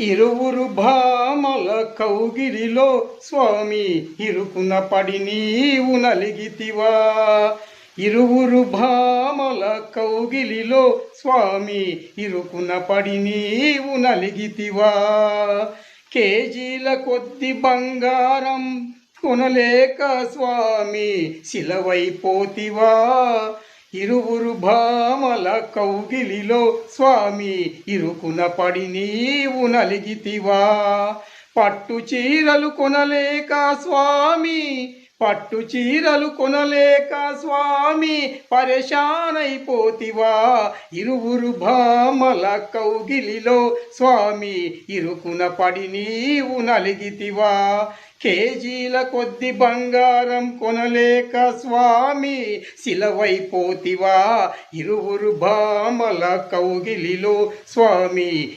ఇరువురు భామల కౌగిలిలో స్వామి ఇరుకున పడి నీవు నలిగితివా. ఇరువురు భామల కౌగిలిలో స్వామి ఇరుకున పడి నీవు నలిగితివా. కేజీల కొద్ది బంగారం కొనలేక స్వామి శిలవైపోతివా ఇరువురు భామ కౌగిలిలో స్వామి ఇరుకున పడి నీవు నలిగితివా. పట్టు చీరలు కొనలేక స్వామి పట్టు చీరలు కొనలేక స్వామి పరేషానైపోతివా. ఇరువురు భామల కౌగిలిలో స్వామి ఇరుకున పడి నీవు నలిగితివా. కేజీల కొద్ది బంగారం కొనలేక స్వామి శిలవైపోతివా ఇరువురు భామల కౌగిలిలో స్వామి